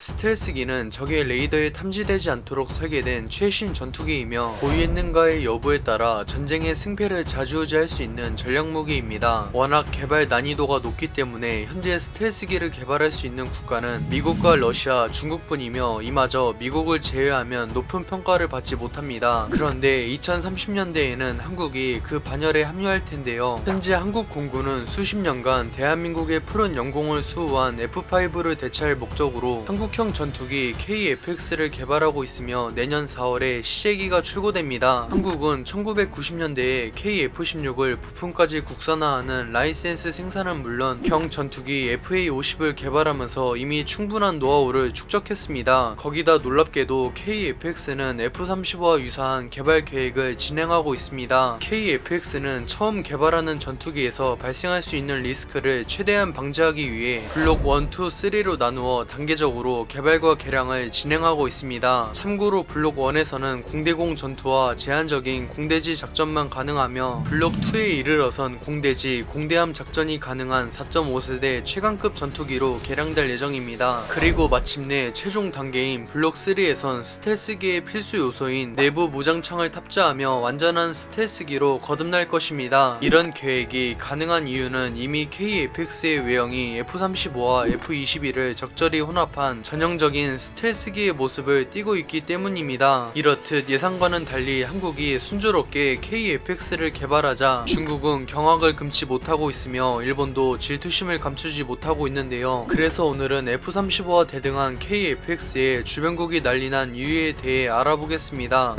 스텔스기는 적의 레이더에 탐지되지 않도록 설계된 최신 전투기이며 고위했는가의 여부에 따라 전쟁의 승패를 좌지우지할 수 있는 전략 무기입니다. 워낙 개발 난이도가 높기 때문에 현재 스텔스기를 개발할 수 있는 국가는 미국과 러시아, 중국뿐이며 이마저 미국을 제외하면 높은 평가를 받지 못합니다. 그런데 2030년대에는 한국이 그 반열에 합류할 텐데요. 현재 한국 공군은 수십 년간 대한민국의 푸른 영공을 수호한 F5를 대체할 목적으로 한국 형 전투기 KFX를 개발하고 있으며 내년 4월에 시제기가 출고됩니다. 한국은 1990년대에 KF16을 부품까지 국산화하는 라이센스 생산은 물론 경 전투기 FA50을 개발하면서 이미 충분한 노하우를 축적했습니다. 거기다 놀랍게도 KFX는 F35와 유사한 개발 계획을 진행하고 있습니다. KFX는 처음 개발하는 전투기에서 발생할 수 있는 리스크를 최대한 방지하기 위해 블록 1, 2, 3로 나누어 단계적으로 개발과 개량을 진행하고 있습니다. 참고로 블록 1에서는 공대공 전투와 제한적인 공대지 작전만 가능하며 블록 2에 이르러선 공대지, 공대함 작전이 가능한 4.5세대 최강급 전투기로 개량될 예정입니다. 그리고 마침내 최종 단계인 블록 3에선 스텔스기의 필수 요소인 내부 무장창을 탑재하며 완전한 스텔스기로 거듭날 것입니다. 이런 계획이 가능한 이유는 이미 KFX의 외형이 F-35와 F-22를 적절히 혼합한 전형적인 스텔스기의 모습을 띠고 있기 때문입니다. 이렇듯 예상과는 달리 한국이 순조롭게 KFX를 개발하자 중국은 경악을 금치 못하고 있으며 일본도 질투심을 감추지 못하고 있는데요. 그래서 오늘은 F-35와 대등한 KFX의 주변국이 난리난 이유에 대해 알아보겠습니다.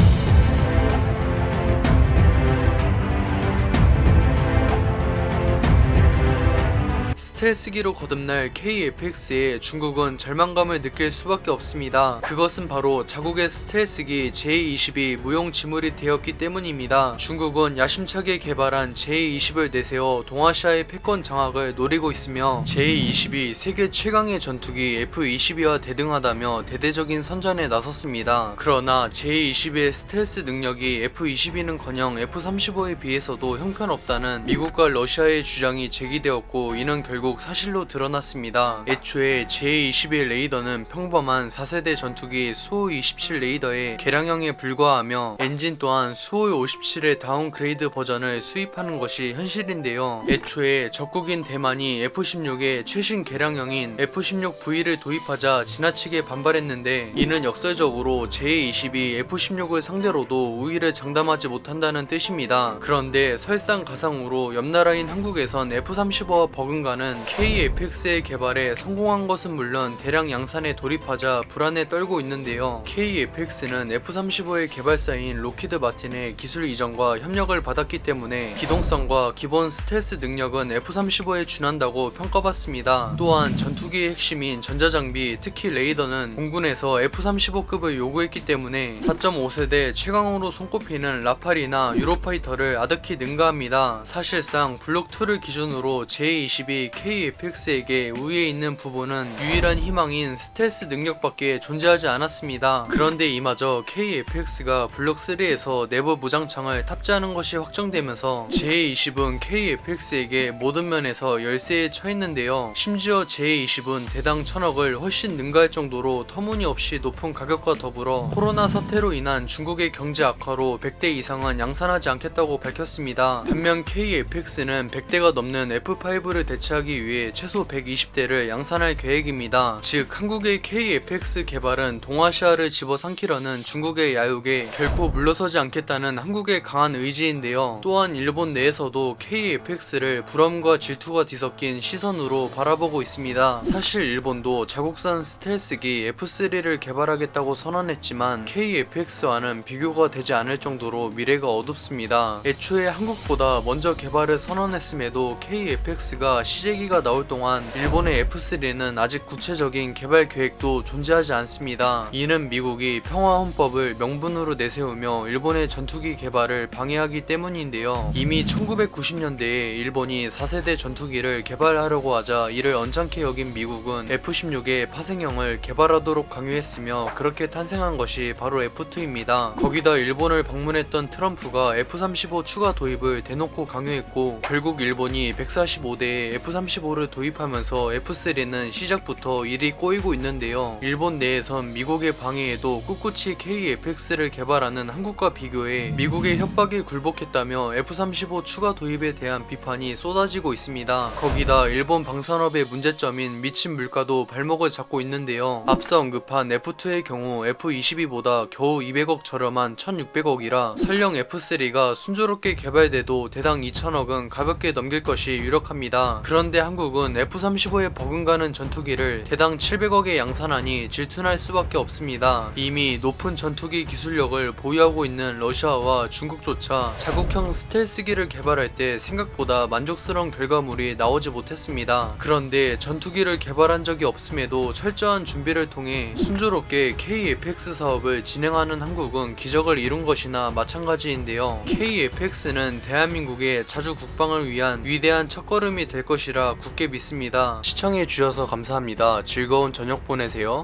스텔스기로 거듭날 KFX에 중국은 절망감을 느낄 수밖에 없습니다. 그것은 바로 자국의 스텔스기 J-22 무용 지물이 되었기 때문입니다. 중국은 야심차게 개발한 J-20을 내세워 동아시아의 패권 장악을 노리고 있으며 J-22 세계 최강의 전투기 F-22와 대등하다며 대대적인 선전에 나섰습니다. 그러나 J-22의 스텔스 능력이 F-22는커녕 F-35에 비해서도 형편없다는 미국과 러시아의 주장이 제기되었고 이는 결국 사실로 드러났습니다. 애초에 J-21 레이더는 평범한 4세대 전투기 수호 27 레이더의 개량형에 불과하며 엔진 또한 수호 57의 다운그레이드 버전을 수입하는 것이 현실인데요. 애초에 적국인 대만이 F-16의 최신 개량형인 F-16V를 도입하자 지나치게 반발했는데 이는 역설적으로 J-22 F-16을 상대로도 우위를 장담하지 못한다는 뜻입니다. 그런데 설상가상으로 옆나라인 한국에선 F-35와 버금가는 KFX의 개발에 성공한 것은 물론 대량 양산에 돌입하자 불안에 떨고 있는데요. KFX는 F-35의 개발사인 로키드 마틴의 기술 이전과 협력을 받았기 때문에 기동성과 기본 스텔스 능력은 F-35에 준한다고 평가받습니다. 또한 전투기의 핵심인 전자장비, 특히 레이더는 공군에서 F-35급을 요구했기 때문에 4.5세대 최강으로 손꼽히는 라팔이나 유로파이터를 아득히 능가합니다. 사실상 블록 2를 기준으로 J-22 KFX에게 우위에 있는 부분은 유일한 희망인 스텔스 능력밖에 존재하지 않았습니다. 그런데 이마저 KFX가 블록 3에서 내부 무장창을 탑재하는 것이 확정되면서 J-20은 KFX에게 모든 면에서 열세에 처했는데요. 심지어 J-20은 대당 천억을 훨씬 능가할 정도로 터무니없이 높은 가격과 더불어 코로나 사태로 인한 중국의 경제 악화로 100대 이상은 양산하지 않겠다고 밝혔습니다. 반면 KFX는 100대가 넘는 F5를 대체하기 위해 최소 120대를 양산할 계획입니다. 즉 한국의 KFX 개발은 동아시아를 집어삼키려는 중국의 야욕에 결코 물러서지 않겠다는 한국의 강한 의지인데요. 또한 일본 내에서도 KFX를 부러움과 질투가 뒤섞인 시선으로 바라보고 있습니다. 사실 일본도 자국산 스텔스기 F3를 개발하겠다고 선언했지만 KFX와는 비교가 되지 않을 정도로 미래가 어둡습니다. 애초에 한국보다 먼저 개발을 선언했음에도 KFX가 시제기 가 나올 동안 일본의 F3는 아직 구체적인 개발 계획도 존재하지 않습니다. 이는 미국이 평화 헌법을 명분으로 내세우며 일본의 전투기 개발을 방해하기 때문인데요. 이미 1990년대에 일본이 4세대 전투기를 개발하려고 하자 이를 언짢게 여긴 미국은 F-16의 파생형을 개발하도록 강요했으며 그렇게 탄생한 것이 바로 F2입니다. 거기다 일본을 방문했던 트럼프가 F-35 추가 도입을 대놓고 강요했고 결국 일본이 145대의 F-35 F-35를 도입하면서 F3는 시작부터 일이 꼬이고 있는데요. 일본 내에선 미국의 방해에도 꿋꿋이 KF-X를 개발하는 한국과 비교해 미국의 협박에 굴복했다며 F-35 추가 도입에 대한 비판이 쏟아지고 있습니다. 거기다 일본 방산업의 문제점인 미친 물가도 발목을 잡고 있는데요. 앞서 언급한 F2의 경우 F-22보다 겨우 200억 저렴한 1600억이라 설령 F3가 순조롭게 개발돼도 대당 2천억은 가볍게 넘길 것이 유력합니다. 그런데 한국은 F-35에 버금가는 전투기를 대당 700억에 양산하니 질투날 수밖에 없습니다. 이미 높은 전투기 기술력을 보유하고 있는 러시아와 중국조차 자국형 스텔스기를 개발할 때 생각보다 만족스러운 결과물이 나오지 못했습니다. 그런데 전투기를 개발한 적이 없음에도 철저한 준비를 통해 순조롭게 KFX 사업을 진행하는 한국은 기적을 이룬 것이나 마찬가지인데요. KFX는 대한민국의 자주 국방을 위한 위대한 첫걸음이 될 것이라 굳게 믿습니다. 시청해 주셔서 감사합니다. 즐거운 저녁 보내세요.